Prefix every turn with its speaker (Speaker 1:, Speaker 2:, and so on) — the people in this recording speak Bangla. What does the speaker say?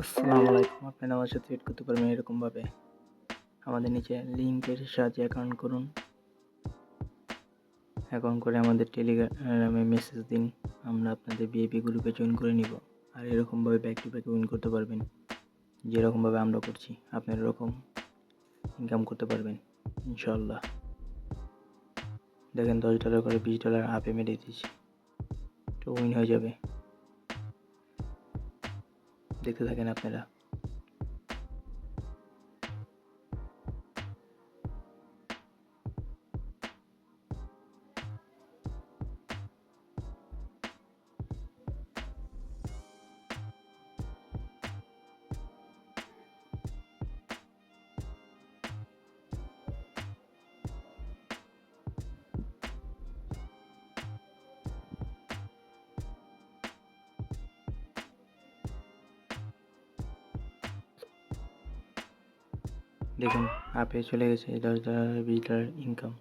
Speaker 1: আসসালামু আলাইকুম। আপনারা আমার সাথে এড করতে পারবেন এরকমভাবে। আমাদের নিচে লিঙ্কের সাহায্যে অ্যাকাউন্ট করুন। অ্যাকাউন্ট করে আমাদের টেলিগ্রামে মেসেজ দিন। আমরা আপনাদের বিএপি গ্রুপে জয়েন করে নিব। আর এরকমভাবে ব্যাক টু ব্যাক উইন করতে পারবেন। যেরকমভাবে আমরা করছি, আপনার এরকম ইনকাম করতে পারবেন ইনশাল্লাহ দেখেন দশ ডলার করে বিশ ডলার আপে মেরে দিয়েছি। তো উইন হয়ে যাবে। দেখতে থাকেন আপনারা। দেখুন আপে চলে গেছে দশ ডলার বিশ ডলার ইনকাম